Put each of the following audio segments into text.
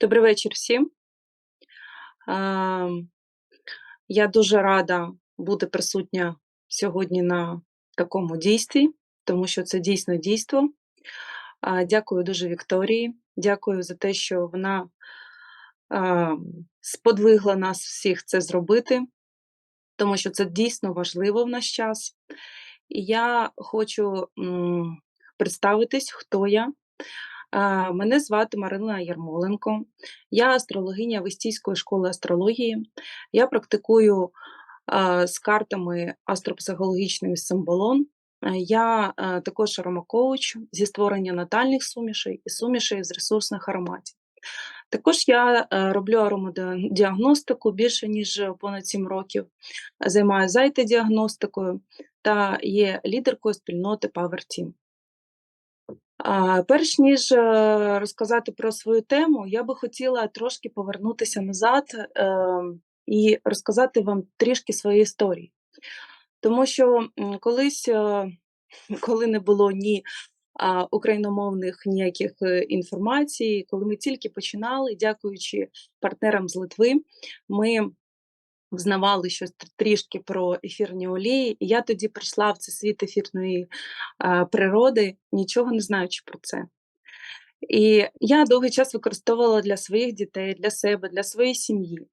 Добрий вечір всім. Я дуже рада бути присутня сьогодні на такому дійстві, тому що це дійсно дійство. Дякую дуже Вікторії. Дякую за те, що вона сподвигла нас всіх це зробити, тому що це дійсно важливо в наш час. І я хочу представитись, хто я. Мене звати Марина Ярмоленко, я астрологиня Вестійської школи астрології. Я практикую з картами астропсихологічним символом. Е, Я також аромакоуч зі створення натальних сумішей і сумішей з ресурсних ароматів. Також я е, роблю аромадіагностику більше ніж понад 7 років, займаюся зайти-діагностикою та є лідеркою спільноти Power Team. Перш ніж е, розказати про свою тему, я би хотіла трошки повернутися назад е, і розказати вам трішки своєї історії. Тому що колись, е, коли не було ні україномовних ніяких е, інформацій, коли ми тільки починали, дякуючи партнерам з Литви, ми взнавали щось трішки про ефірні олії. І я тоді прийшла в цей світ ефірної а, природи, нічого не знаючи про це. І я довгий час використовувала для своїх дітей, для себе, для своєї сім'ї.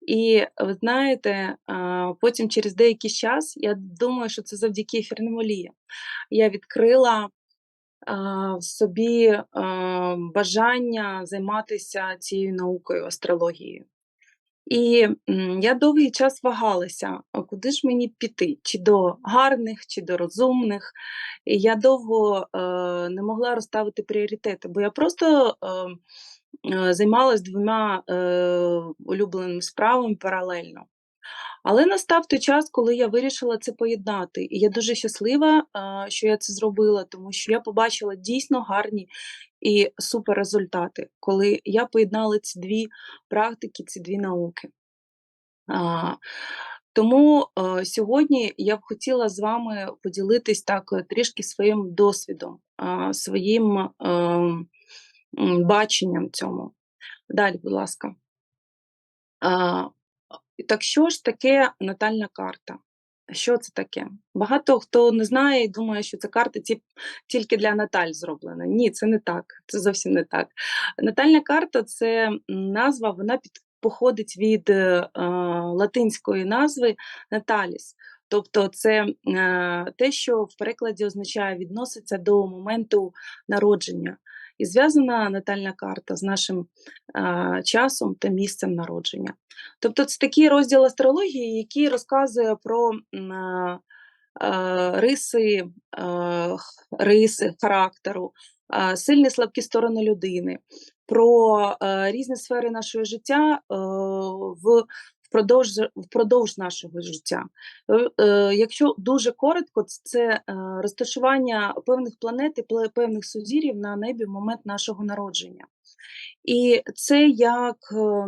І ви знаєте, а, потім через деякий час я думаю, що це завдяки ефірним оліям. Я відкрила в собі бажання займатися цією наукою, астрологією. І я довгий час вагалася, куди ж мені піти? Чи до гарних, чи до розумних. І я довго е, не могла розставити пріоритети, бо я просто е, е, займалась двома е, улюбленими справами паралельно. Але настав той час, коли я вирішила це поєднати. І я дуже щаслива, що я це зробила, тому що я побачила дійсно гарні і супер результати, коли я поєднала ці дві практики, ці дві науки. Тому сьогодні я б хотіла з вами поділитись так е, трішки своїм досвідом, своїм баченням цьому. Далі, будь ласка. Так що ж таке натальна карта? Що це таке? Багато хто не знає і думає, що це карта ті- тільки для Наталь зроблена. Ні, це не так. Це зовсім не так. Натальна карта це назва, вона під, походить від е, латинської назви Наталіс. Тобто це е, те, що в перекладі означає відноситься до моменту народження. І зв'язана натальна карта з нашим е, часом та місцем народження. Тобто це такий розділ астрології, який розказує про е, е, риси, е, риси характеру, е, сильні слабкі сторони людини, про е, різні сфери нашого життя е, в впродовж, впродовж нашого життя. Е, е, Якщо дуже коротко, це е, розташування певних планет і певних сузір'їв на небі в момент нашого народження. І це як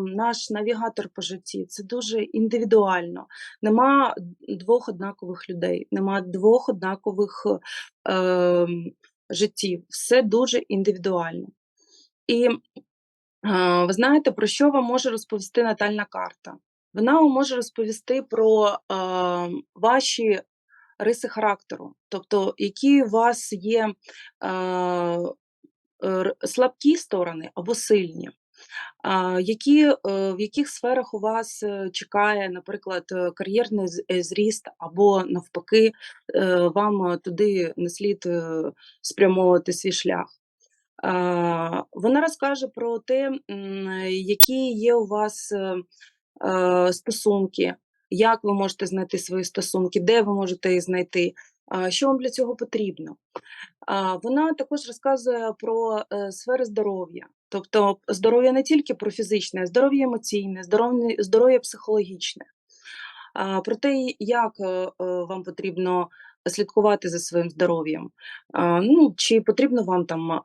наш навігатор по житті, це дуже індивідуально. Нема двох однакових людей, нема двох однакових е, життів. Все дуже індивідуально. І е, ви знаєте, про що вам може розповісти натальна карта? Вона вам може розповісти про е, ваші риси характеру, тобто які у вас є е, р- слабкі сторони або сильні. А, які, е, в яких сферах у вас е, чекає, наприклад, е, кар'єрний е, зріст, або навпаки, е, вам е, туди не слід е, спрямовувати свій шлях? А, Вона розкаже про те, які є у вас е, е, стосунки, як ви можете знайти свої стосунки, де ви можете їх знайти, що вам для цього потрібно. Вона також розказує про е, сфери здоров'я, тобто здоров'я не тільки про фізичне, здоров'я емоційне, здоров'я, психологічне, про те, як е, е, вам потрібно слідкувати за своїм здоров'ям. Ну, чи потрібно вам там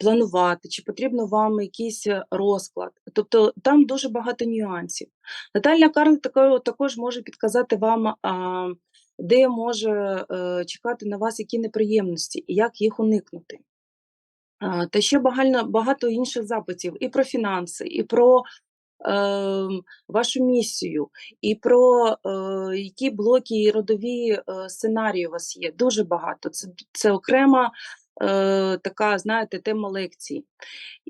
планувати, чи потрібно вам якийсь е, розклад. Тобто там дуже багато нюансів. Натальна карта також може підказати вам, де може е, чекати на вас які неприємності і як їх уникнути. Та ще багато інших запитів і про фінанси, і про, ем, вашу місію, і про, е, які блоки і родові, е, сценарії у вас є. Дуже багато. Це це окрема, е, така, знаєте, тема лекцій.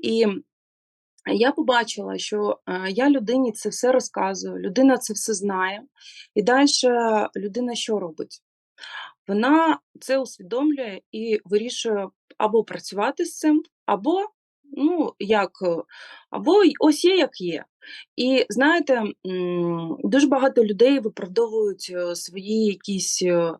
І я побачила, що, е, я людині це все розказую, людина це все знає, і дальше людина що робить? Вона це усвідомлює і вирішує або працювати з цим, або, ну, як, е, або ось є, як є. І знаєте, дуже багато людей виправдовують, е, свої якісь, е,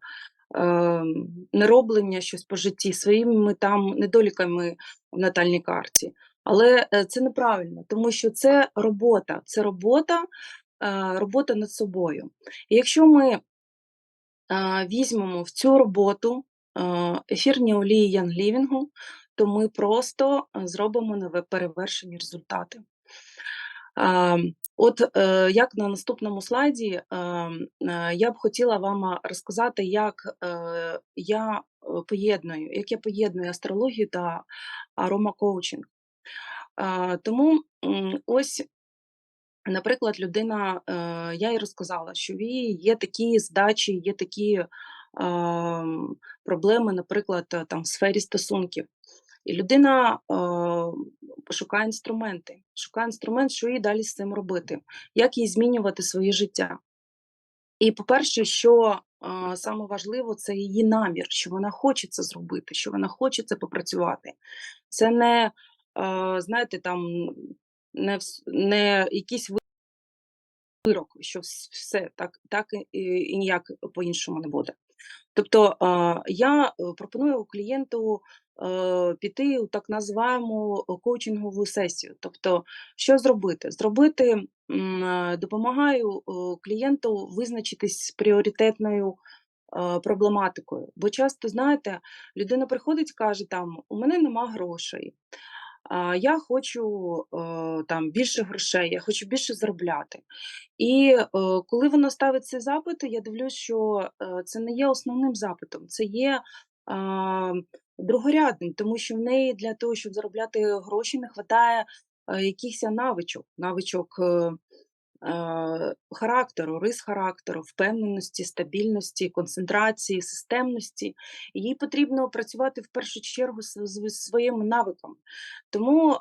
нероблення, щось по житті своїми там недоліками в натальній карті. Але, е, це неправильно, тому що це робота, це робота, е, робота над собою. І якщо ми візьмемо в цю роботу ефірні олії Янглівінгу, то ми просто зробимо неперевершені результати. От е, як на наступному слайді, е, е, я б хотіла вам розказати, як я поєдную, як я поєдную астрологію та аромакоучинг. Тому ось Наприклад, людина, я їй розказала, що в її є такі здачі, є такі ем, проблеми, наприклад, там в сфері стосунків. І людина е, шукає інструменти, шукає інструмент, що їй далі з цим робити, як їй змінювати своє життя. І, по-перше, що е, саме важливо, це її намір, що вона хоче це зробити, що вона хоче це попрацювати. Це не, е, знаєте, там не, не якісь вирок, що все так так і, і ніяк по-іншому не буде. Тобто я е, пропоную клієнту е, піти у так називаємо коучингову сесію. Тобто, що зробити? Зробити е, допомагаю клієнту визначитись з пріоритетною проблематикою. Бо часто, знаєте, людина приходить і каже, там, у мене нема грошей, я хочу е, там більше грошей, я хочу більше заробляти. І е, коли вона ставить цей запит, я дивлюсь, що е, це не є основним запитом, це є другорядним, тому що в неї для того, щоб заробляти гроші, не вистачає якихось навичок, навичок Е, характеру, рис характеру, впевненості, стабільності, концентрації, системності. Їй потрібно працювати в першу чергу з своїми навиками. Тому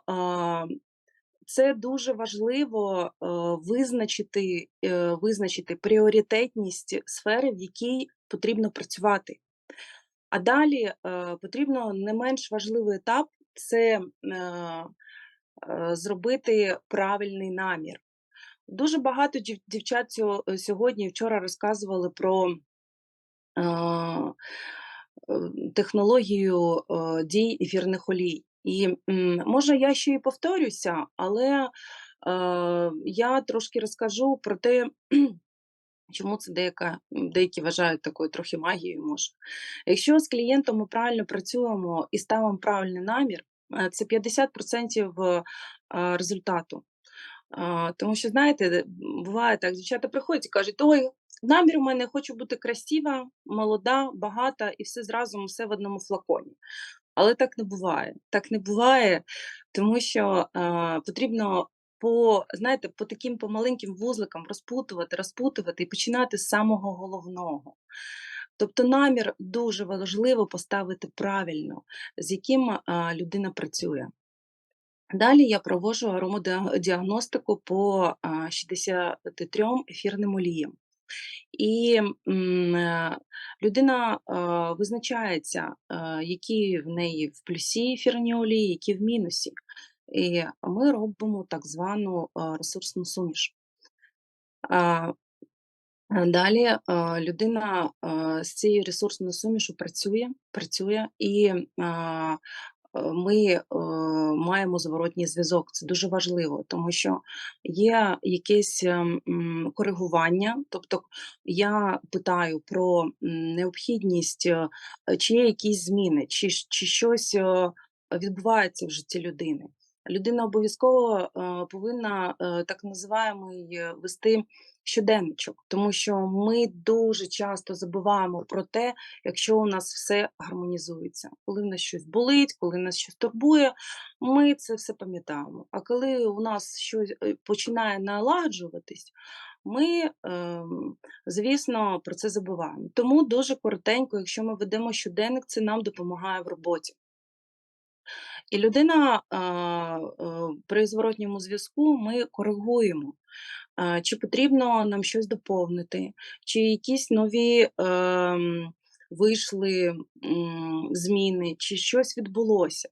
це дуже важливо е, визначити, е, визначити пріоритетність сфери, в якій потрібно працювати. А далі потрібно не менш важливий етап це зробити правильний намір. Дуже багато дівчат е, сьогодні вчора розказували про е, технологію е, дій ефірних олій. І може я ще і повторюся, але я трошки розкажу про те, чому це деяка, деякі вважають такою трохи магією. може. Якщо з клієнтом ми правильно працюємо і ставимо правильний намір, це 50% результату. Тому що, знаєте, буває так, дівчата приходять і кажуть, ой, намір у мене хочу бути красива, молода, багата і все зразу все в одному флаконі. Але так не буває. Так не буває, тому що а, потрібно по знаєте, по таким по маленьким вузликам розпутувати, розпутувати і починати з самого головного. Тобто намір дуже важливо поставити правильно, з яким людина працює. Далі я проводжу аромодіагностику по 63 ефірним оліям. І е, людина визначається, які в неї в плюсі ефірні олії, які в мінусі. І ми робимо так звану ресурсну суміш. Далі людина з цією ресурсною сумішу працює, працює і Е, ми е, маємо зворотній зв'язок. Це дуже важливо, тому що є якесь ем, коригування, тобто я питаю про необхідність, е, чи є якісь зміни, чи, чи щось відбувається в житті людини. Людина обов'язково е, повинна е, так називаємий е, вести щоденничок, тому що ми дуже часто забуваємо про те, якщо у нас все гармонізується. Коли в нас щось болить, коли нас щось турбує, ми це все пам'ятаємо. А коли у нас щось починає налагоджуватись, ми, ем, звісно, про це забуваємо. Тому дуже коротенько, якщо ми ведемо щоденник, це нам допомагає в роботі. І людина а, при зворотньому зв'язку ми коригуємо, чи потрібно нам щось доповнити, чи якісь нові е, вийшли зміни, чи щось відбулося.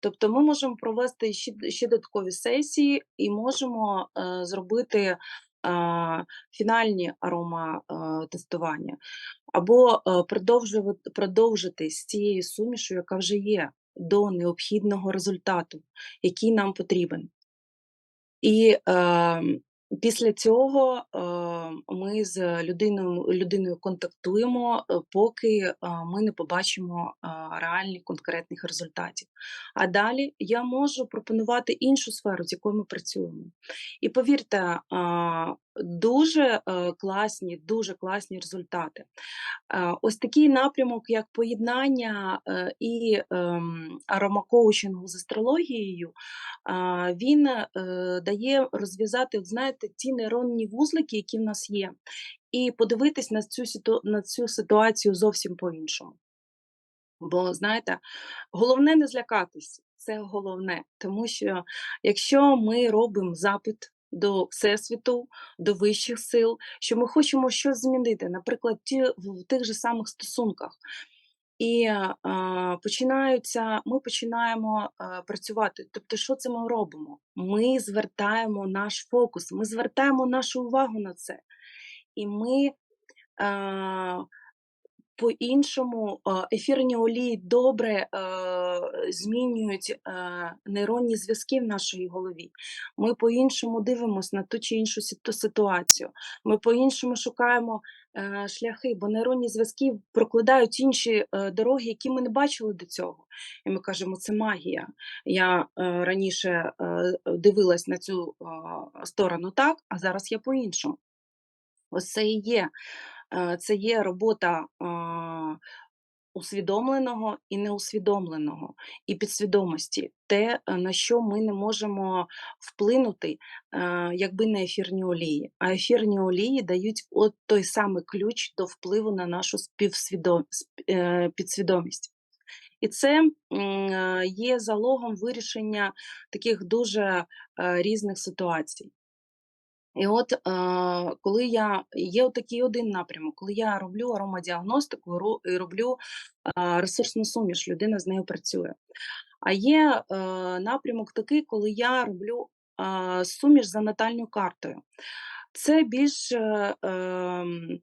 Тобто ми можемо провести ще, додаткові сесії і можемо е, зробити е, фінальні арома е, або е, продовжити з цією сумішю, яка вже є до необхідного результату, який нам потрібен. І е, після цього е, ми з людиною людиною контактуємо, е, поки е, ми не побачимо е, реальних конкретних результатів. А далі я можу пропонувати іншу сферу, з якою ми працюємо. І повірте, дуже е, класні, дуже класні результати. Е, ось такий напрямок, як поєднання е, і ем, аромакоучингу з астрологією, він дає розв'язати, знаєте, ті нейронні вузлики, які в нас є, і подивитись на цю на цю ситуацію зовсім по-іншому. Бо, знаєте, головне не злякатись, це головне, тому що якщо ми робимо запит до всесвіту, до вищих сил, що ми хочемо щось змінити, наприклад, ті в тих же самих стосунках. І е, починаються, ми починаємо е, працювати. Тобто, що це ми робимо? Ми звертаємо наш фокус, ми звертаємо нашу увагу на це. І ми е, по-іншому ефірні олії добре е, змінюють е, нейронні зв'язки в нашій голові. Ми по-іншому дивимося на ту чи іншу ситуацію. Ми по-іншому шукаємо е, шляхи, бо нейронні зв'язки прокладають інші дороги, які ми не бачили до цього. І ми кажемо, це магія. Я раніше дивилась на цю сторону так, а зараз я по-іншому. Ось це і є Е, це є робота усвідомленого і неусвідомленого, і підсвідомості, те, е, на що ми не можемо вплинути, е, якби не ефірні олії. А ефірні олії дають от той самий ключ до впливу на нашу підсвідомість. І це є залогом вирішення таких дуже різних ситуацій. І от е, коли я є такий один напрямок, коли я роблю аромадіагностику і роблю е, ресурсну суміш, людина з нею працює. А є е, напрямок такий, коли я роблю е, суміш за натальною картою. Це більш, е, ем,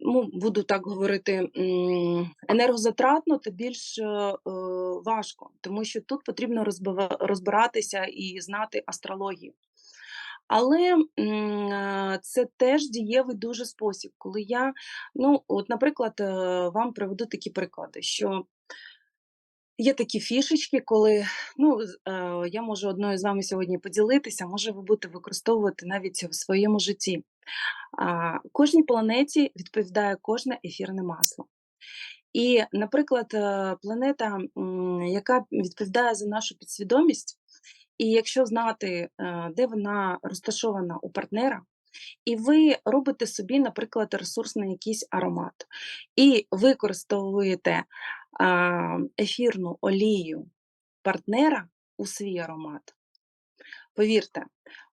ну, буду так говорити, енергозатратно та більш е, важко, тому що тут потрібно розбиратися і знати астрологію. Але це теж дієвий дуже спосіб, коли я, ну, от, наприклад, е, вам приведу такі приклади, що є такі фішечки, коли ну, е, я можу одною з вами сьогодні поділитися, може, ви будете використовувати навіть в своєму житті. Кожній планеті відповідає кожне ефірне масло. І, наприклад, е, планета, яка відповідає за нашу підсвідомість, і якщо знати, е, де вона розташована у партнера, і ви робите собі, наприклад, ресурсний якийсь аромат, і використовуєте ефірну олію партнера у свій аромат. Повірте,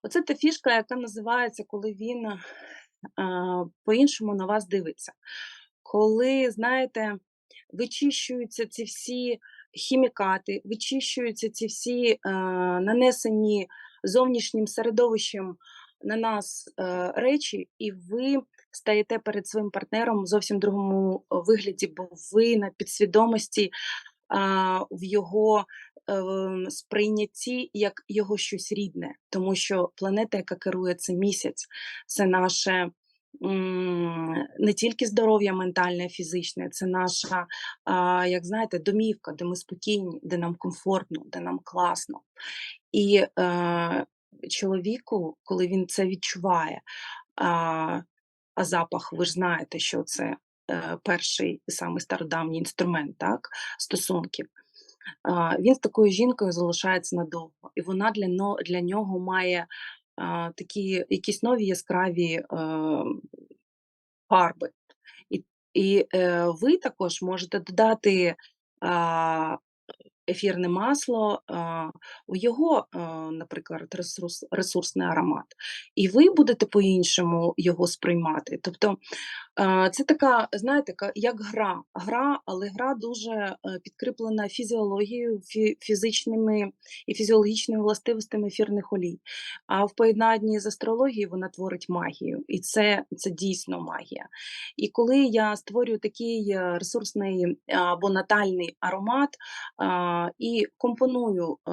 оце та фішка, яка називається, коли він по-іншому на вас дивиться. Коли, знаєте, вичищуються ці всі хімікати, вичищуються ці всі е, нанесені зовнішнім середовищем на нас е, речі, і ви стаєте перед своїм партнером в зовсім другому вигляді, бо ви на підсвідомості в його сприйнятті як його щось рідне, тому що планета, яка керує це місяць, це наше не тільки здоров'я ментальне, фізичне, це наша, як знаєте, домівка, де ми спокійні, де нам комфортно, де нам класно. І е, чоловіку, коли він це відчуває, а, запах, ви ж знаєте, що це е, перший і самий стародавній інструмент так, стосунків. Він з такою жінкою залишається надовго, і вона для, для нього має такі якісь нові яскраві фарби. І, і е, ви також можете додати ефірне масло у його, наприклад, ресурс, ресурсний аромат. І ви будете по-іншому його сприймати. Тобто це така, знаєте, як гра. Гра, але гра дуже е, підкріплена фізіологією, фізичними і фізіологічними властивостями ефірних олій. А в поєднанні з астрологією вона творить магію. І це, це дійсно магія. І коли я створюю такий е, ресурсний або натальний аромат і компоную е,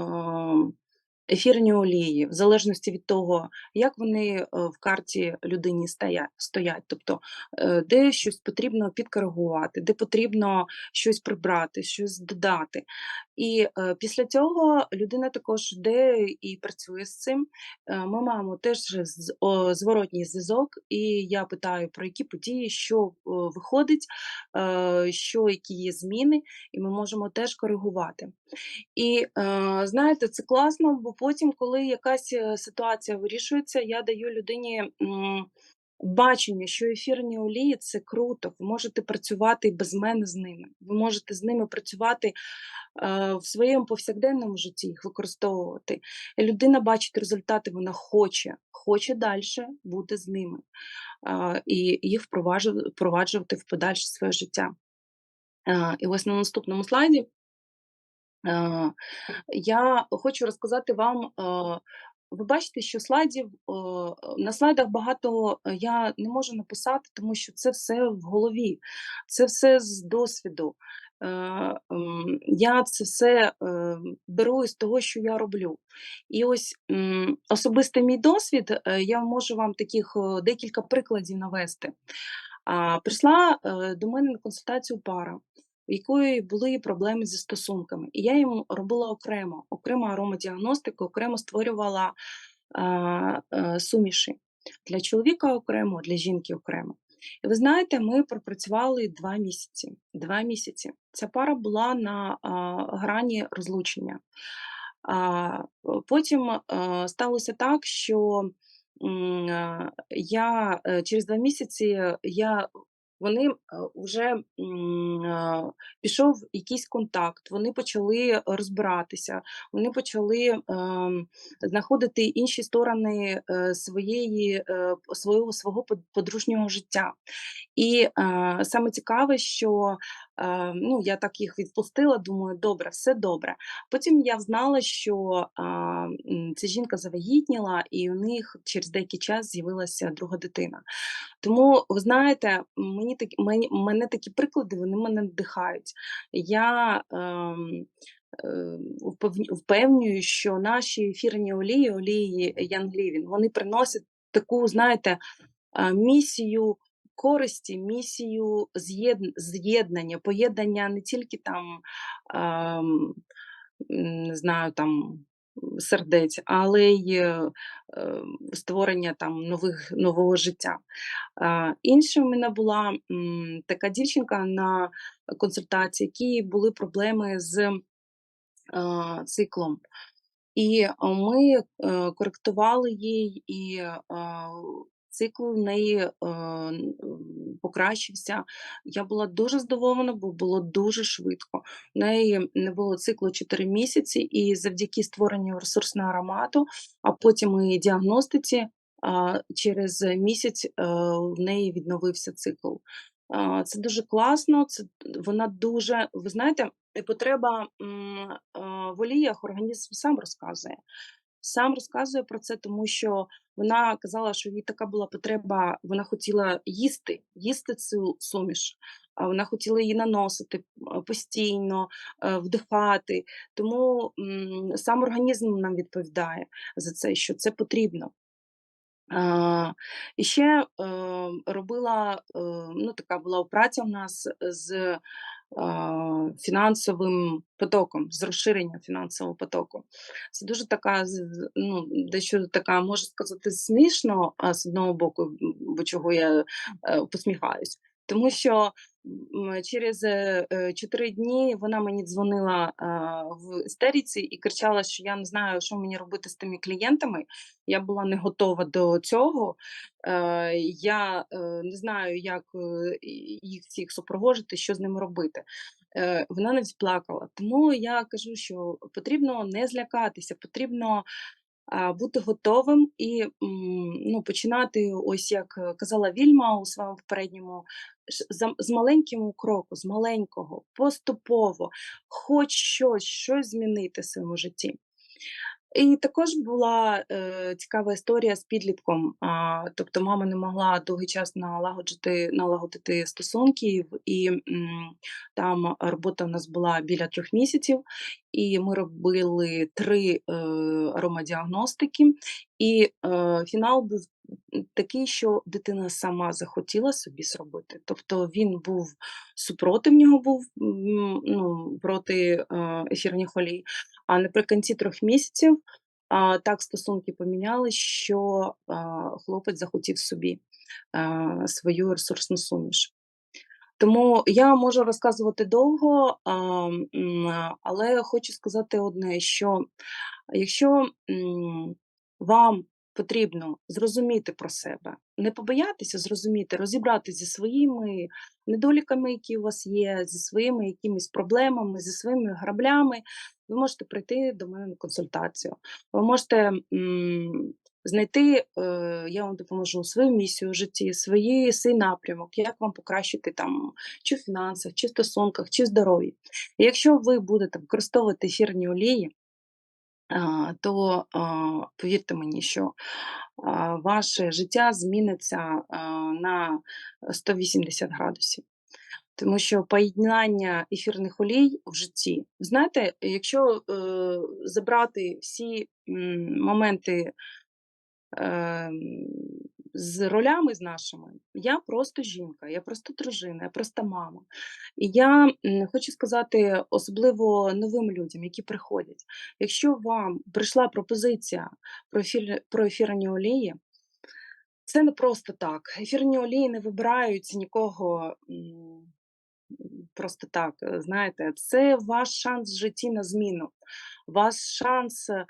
ефірні олії, в залежності від того, як вони е, в карті людині стоять. Тобто, е, де щось потрібно підкоригувати, де потрібно щось прибрати, щось додати. І е, після цього людина також йде і працює з цим. Ми маємо теж зворотній зв'язок, і я питаю про які події, що виходить, що які є зміни, і ми можемо теж коригувати. І знаєте, це класно, бо потім, коли якась е, ситуація вирішується, я даю людині бачення, що ефірні олії це круто. Ви можете працювати без мене з ними. Ви можете з ними працювати е, в своєму повсякденному житті, їх використовувати. Людина бачить результати, вона хоче, хоче далі бути з ними е, і їх впроваджувати, в подальше своє життя. І ось на наступному слайді. Е, я хочу розказати вам. е, Ви бачите, що слайдів е, на слайдах багато я не можу написати, тому що це все в голові, це все з досвіду. Я це все беру із того, що я роблю. І ось особистий мій досвід, я можу вам таких декілька прикладів навести. Прийшла до мене на консультацію пара в якої були проблеми зі стосунками. І я їм робила окремо, окремо аромадіагностику, окремо створювала а, а, суміші для чоловіка окремо, для жінки окремо. І ви знаєте, ми пропрацювали два місяці. Два місяці. Ця пара була на а, грані розлучення. А, потім а, сталося так, що я е, через два місяці я вони вже пішов якийсь контакт, вони почали розбиратися, вони почали ем, знаходити інші сторони е, своєї, е, свого, свого подружнього життя. І е, саме цікаве, що е, ну, я так їх відпустила, думаю, добре, все добре. Потім я знала, що ця жінка завагітніла, і у них через деякий час з'явилася друга дитина. Тому, ви знаєте, мені такі мені мене такі приклади, вони мене надихають. Я ем, е, впев- впевнюю, що наші ефірні олії, олії Living, вони приносять таку, знаєте, місію користі, місію з'єд- з'єднання, поєднання не тільки там, не знаю, там сердець, але й е, створення там нових нового життя. Інша в мене була така дівчинка на консультації, які були проблеми з е, циклом. І ми е, коректували їй, і цикл в неї е, покращився. Я була дуже здивована, бо було дуже швидко. В неї не було циклу 4 місяці, і завдяки створенню ресурсного аромату, а потім і діагностиці, через місяць е, в неї відновився цикл. Це дуже класно. Це вона дуже, ви знаєте, потреба в оліях організм сам розказує. Сам розказує про це, тому що вона казала, що їй така була потреба, вона хотіла їсти, їсти цю суміш, а вона хотіла її наносити постійно, е, вдихати. Тому сам організм нам відповідає за це, що це потрібно. І ще, е, робила, е, ну, така була праця у нас з, фінансовим потоком, з розширенням фінансового потоку. Це дуже така ну, дещо така, можу сказати, смішно, з одного боку, бо чого я, е, посміхаюсь. Тому що, через, е, 4 дні вона мені дзвонила, в істериці і кричала, що я не знаю, що мені робити з тими клієнтами. Я була не готова до цього. Е, я, е, не знаю, як, е, їх всіх супроводжувати, що з ними робити. Е, вона навіть плакала. Тому я кажу, що потрібно не злякатися, потрібно, бути готовим і, ну, починати, ось як казала Вільма у своєму попередньому, з маленького кроку, з маленького, поступово, хоч щось, щось змінити в своєму житті. І також була, е, цікава історія з підлітком. А, тобто мама не могла довгий час налагоджити налагодити стосунки, і, м, там робота у нас була біля 3 місяців, і ми робили 3, е, аромадіагностики, і, е, фінал був, такий, що дитина сама захотіла собі зробити. Тобто він був супротив нього був, ну, проти, е, ефірних олій. А наприкінці трьох місяців, а, так стосунки поміняли, що, а, хлопець захотів собі, а, свою ресурсну суміш. Тому я можу розказувати довго, але хочу сказати одне, що якщо, вам потрібно зрозуміти про себе, не побоятися зрозуміти, розібратися зі своїми недоліками, які у вас є, зі своїми якимись проблемами, зі своїми граблями, ви можете прийти до мене на консультацію. Ви можете, м, знайти, е, я вам допоможу свою місію в житті, свої свій напрямок, як вам покращити там чи в фінансах, чи в стосунках, чи в здоров'ї. Якщо ви будете використовувати ефірні олії, то, повірте мені, що, ваше життя зміниться, на 180 градусів. Тому що поєднання ефірних олій в житті знаєте, якщо, е, забрати всі, моменти, ем, з ролями з нашими, я просто жінка, я просто дружина, я просто мама. І я, хочу сказати, особливо новим людям, які приходять, якщо вам прийшла пропозиція про ефір про ефірні олії, це не просто так. Ефірні олії не вибираються нікого, просто так, знаєте, це ваш шанс в житті на зміну, ваш шанс, е,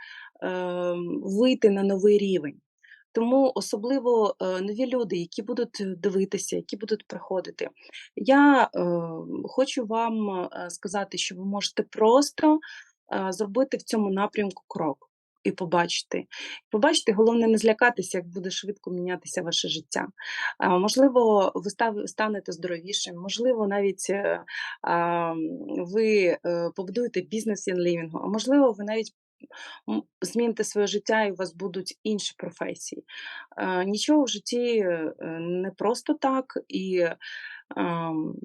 вийти на новий рівень. Тому особливо, е, нові люди, які будуть дивитися, які будуть приходити. Я, е, хочу вам, е, сказати, що ви можете просто, е, зробити в цьому напрямку крок і побачити. Побачити, головне не злякатися, як буде швидко мінятися ваше життя. Можливо, ви станете здоровішим, можливо, навіть, е, ви, е, побудуєте бізнес інлівінгу, а можливо, ви навіть, зміните своє життя і у вас будуть інші професії. Нічого в житті, е, не просто так, і,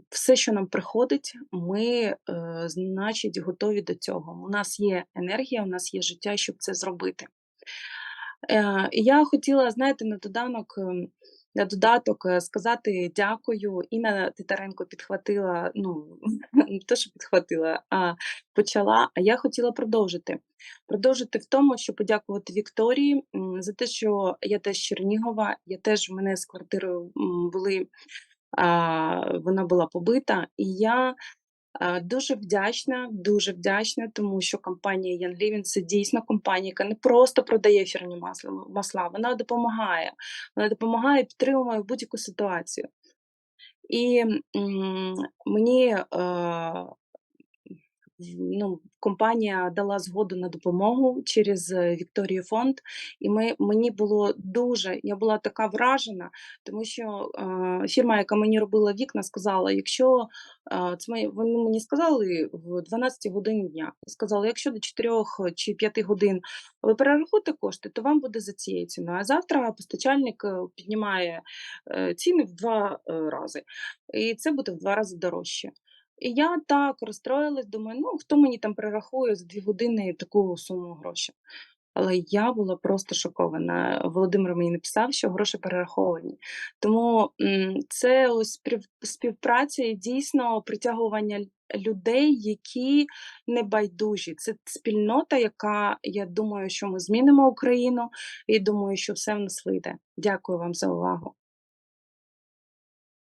все, що нам приходить, ми, е, значить, готові до цього. У нас є енергія, у нас є життя, щоб це зробити. І я хотіла, знаєте, на доданок, на додаток, е, сказати дякую. Інна Титаренко підхватила, ну, не те, що підхватила, а почала, а я хотіла продовжити. Продовжити в тому, щоб подякувати Вікторії, за те, що я теж Чернігова, я теж в мене з квартирою, були, а, вона була побита, і я, дуже вдячна, дуже вдячна, тому що компанія Young Living- це дійсно компанія, яка не просто продає ефірні масла вона допомагає. Вона допомагає, підтримує будь-яку ситуацію. І, м, мені, е, ну, компанія дала згоду на допомогу через Вікторію Фонд, і ми мені було дуже я була така вражена, тому що, е, фірма, яка мені робила вікна, сказала: "Якщо", е, це мої вони мені сказали в 12 годині дня, сказали: "Якщо до 4 чи 5 годин ви перерахуєте кошти, то вам буде за цією ціною, а завтра постачальник, е, піднімає, е, ціни в 2, е, рази, і це буде в 2 рази дорожче". І я так розстроїлась, думаю: "Ну, хто мені там перерахує за 2 години таку суму грошей?" Але я була просто шокована. Володимир мені написав, що гроші перераховані. Тому це ось спів- співпраця і дійсно притягування людей, які не байдужі. Це спільнота, яка я думаю, що ми змінимо Україну, і думаю, що все в нас вийде. Дякую вам за увагу.